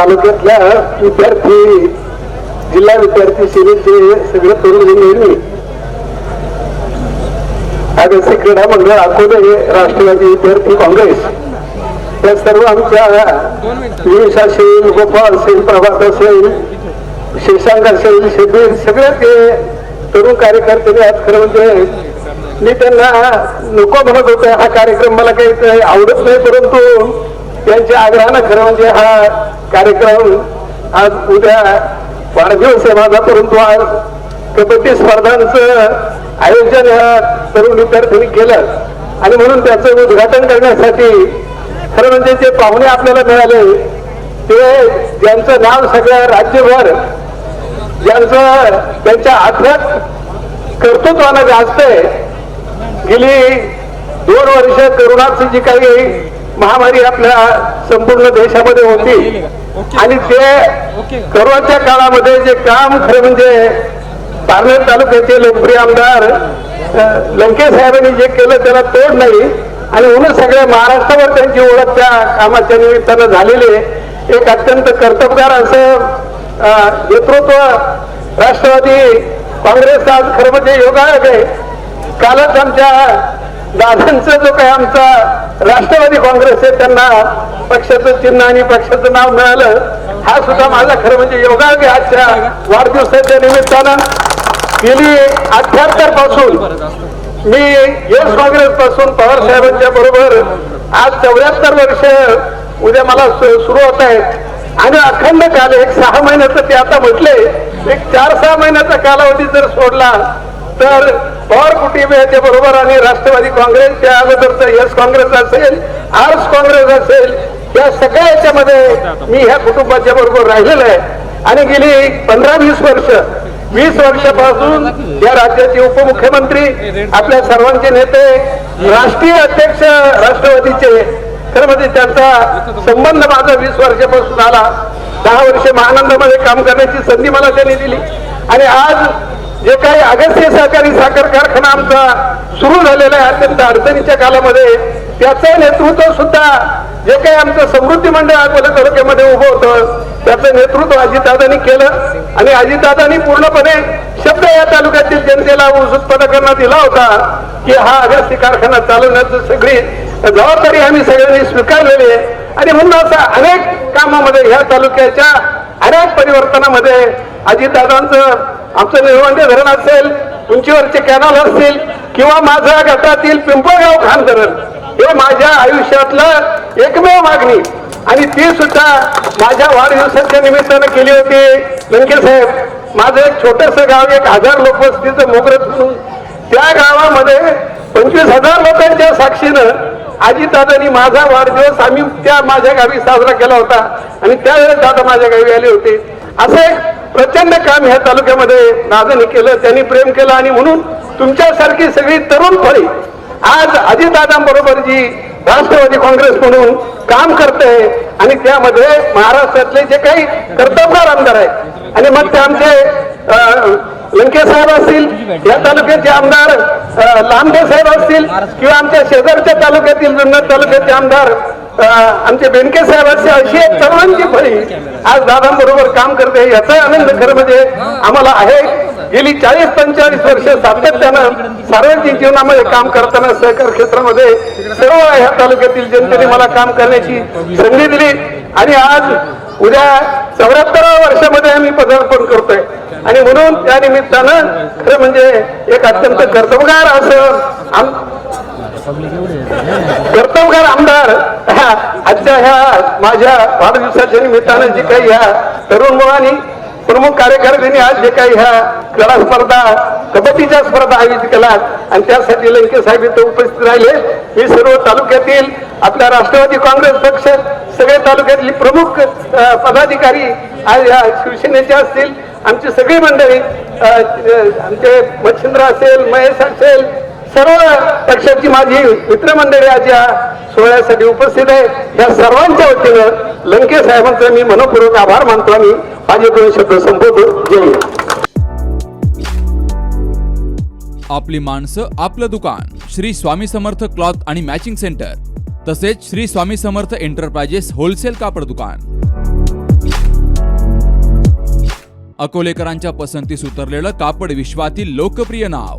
तालुक्यातल्या विद्यार्थी जिल्हा विद्यार्थी सेनेचे सगळे तरुण नेहमी आदिवासी क्रीडा मंडळ अकोले राष्ट्रवादी विद्यार्थी काँग्रेस. या सर्व आमच्या निमिष असेल गोपाळ असेल प्रभात असेल शेषांक असेल शेबीर सगळे ते तरुण कार्यकर्ते आज खरं म्हणजे मी त्यांना नको म्हणत होतो हा कार्यक्रम मला काही आवडत नाही परंतु त्यांच्या आग्रहानं खरं म्हणजे हा कार्यक्रम आज उद्या वाढदिवस आहे माझा परंतु आज कबड्डी स्पर्धांचं आयोजन ह्या तरुण विद्यार्थ्यांनी केलं. आणि म्हणून त्याचं उद्घाटन करण्यासाठी खरं म्हणजे जे पाहुणे आपल्याला मिळाले ते ज्यांचं नाव सगळं राज्यभर ज्यांचं त्यांच्या आत्म्यात कर्तृत्वानं गाजतंय गेली दोन वर्ष करुणाची जी काही महामारी आपल्या संपूर्ण देशामध्ये होती. आणि ते करोनाच्या काळामध्ये जे काम खरं म्हणजे पारनेर तालुक्याचे लोकप्रिय आमदार अ, लंके साहेबांनी जे केलं त्याला तोड नाही. आणि म्हणून सगळ्या महाराष्ट्रावर त्यांची ओळख त्या कामाच्या निमित्तानं झालेली आहे. एक अत्यंत कर्तबगार असं नेतृत्व राष्ट्रवादी काँग्रेस आज खरं म्हणजे योगायोग आहे. कालच आमच्या दादांचा जो काही आमचा राष्ट्रवादी काँग्रेस आहे त्यांना पक्षाचं चिन्ह आणि पक्षाचं नाव मिळालं हा सुद्धा माझा खरं म्हणजे योगायोग आजच्या वाढदिवसाच्या निमित्तानं गेली अठ्याहत्तरपासून मी यश काँग्रेस पासून पवार साहेबांच्या बरोबर आज चौऱ्याहत्तर वर्ष उद्या मला सु- सुरू होत आहेत. आणि अखंड काल एक सहा महिन्याचं ते आता म्हटले एक चार सहा महिन्याचा कालावधी जर सोडला तर पवार कुटुंब याच्या बरोबर आणि राष्ट्रवादी काँग्रेस त्या अगोदरचं यस काँग्रेस असेल आर्स काँग्रेस असेल या सगळ्या याच्यामध्ये मी ह्या कुटुंबाच्या बरोबर राहिलेलो आहे आणि गेली पंधरा वीस वर्ष वीस वर्षापासून या राज्याचे उपमुख्यमंत्री आपल्या सर्वांचे नेते राष्ट्रीय अध्यक्ष राष्ट्रवादीचे खरं म्हणजे त्यांचा संबंध माझा वीस वर्षापासून आला. दहा वर्ष महानंदामध्ये काम करण्याची संधी मला त्यांनी दिली. आणि आज जे काही अगस्त्य सहकारी साखर कारखाना आमचा सुरू झालेला आहे अत्यंत अडचणीच्या कालामध्ये त्याचं नेतृत्व सुद्धा जे काही आमचं समृद्धी मंडळ अकोला तालुक्यामध्ये उभं होतं त्याचं नेतृत्व अजितदादांनी केलं. आणि अजितदादांनी पूर्णपणे शब्द या तालुक्यातील जनतेला ऊस उत्पादकांना दिला होता की हा अगस्ती कारखाना चालवण्याची सगळी जबाबदारी आम्ही सगळ्यांनी स्वीकारलेली आहे. आणि म्हणून असं अनेक कामामध्ये ह्या तालुक्याच्या अनेक परिवर्तनामध्ये अजितदादांचं आमचं निळवंडे धरण असेल उंचीवरचे कॅनल असतील किंवा माझ्या गटातील पिंपळगाव खान धरण हे माझ्या आयुष्यातलं एकमेव मागणी. आणि ती सुद्धा माझ्या वाढदिवसाच्या निमित्तानं केली होती. लंके साहेब माझं एक छोटस गाव एक हजार लोकवस्तीचं मोगरत म्हणून त्या गावामध्ये पंचवीस हजार लोकांच्या साक्षीनं आजीदादांनी माझा वाढदिवस आम्ही त्या माझ्या गावी साजरा केला होता. आणि त्यावेळेस दादा माझ्या गावी आले होते. असं एक प्रचंड काम ह्या तालुक्यामध्ये दादांनी केलं त्यांनी प्रेम केलं आणि म्हणून तुमच्यासारखी सगळी तरुण फळी आज अजितदादांबरोबर जी राष्ट्रवादी काँग्रेस म्हणून काम करते आणि त्यामध्ये महाराष्ट्रातले जे काही कर्तबगार आमदार आहेत आणि मग ते आमचे लंके साहेब असतील या तालुक्याचे आमदार लांबे साहेब असतील किंवा आमच्या शेजारच्या तालुक्यातील जुन्नर तालुक्याचे आमदार आमचे बेनके साहेबांची अशी एक सर्वांची फळी. आज दादांबरोबर काम करते याचा आनंद खरं म्हणजे आम्हाला आहे. गेली चाळीस पंचेचाळीस वर्ष सातत्यानं सार्वजनिक जीवनामध्ये काम करताना सहकार क्षेत्रामध्ये सर्व ह्या तालुक्यातील जनतेने मला काम करण्याची संधी दिली. आणि आज उद्या चौऱ्याहत्तराव्या वर्षामध्ये आम्ही पदार्पण करतोय. आणि म्हणून त्या निमित्तानं खरं म्हणजे एक अत्यंत कर्तबगार असं आम कर्तबगार आमदार ह्या आजच्या ह्या माझ्या वाढदिवसाच्या निमित्तानं जे काही ह्या तरुण मुलांनी प्रमुख कार्यकर्त्यांनी आज जे काही ह्या क्रीडा स्पर्धा कबड्डीच्या स्पर्धा आयोजित केल्या आणि त्यासाठी लंके साहेब इथं उपस्थित राहिले. मी सर्व तालुक्यातील आपल्या राष्ट्रवादी काँग्रेस पक्ष सगळे तालुक्यातली प्रमुख पदाधिकारी आज ह्या शिवसेनेचे असतील आमची सगळी मंडळी आमचे मच्छिंद्र असेल महेश असेल सर्व पक्षाची माझी मित्रमंडळी आज या सोहळ्यासाठी उपस्थित आहे. या सर्वांच्या वतीनं लंके साहेबांचा मी मनपूर्वक आभार मानतो आणि माझे दोन शब्द संपवतो. जय आपली माणसं आपलं दुकान श्री स्वामी समर्थ क्लॉथ आणि मॅचिंग सेंटर तसेच श्री स्वामी समर्थ एंटरप्राइजेस होलसेल कापड दुकान. अकोलेकरांच्या पसंतीस उतरलेलं कापड विश्वातील लोकप्रिय नाव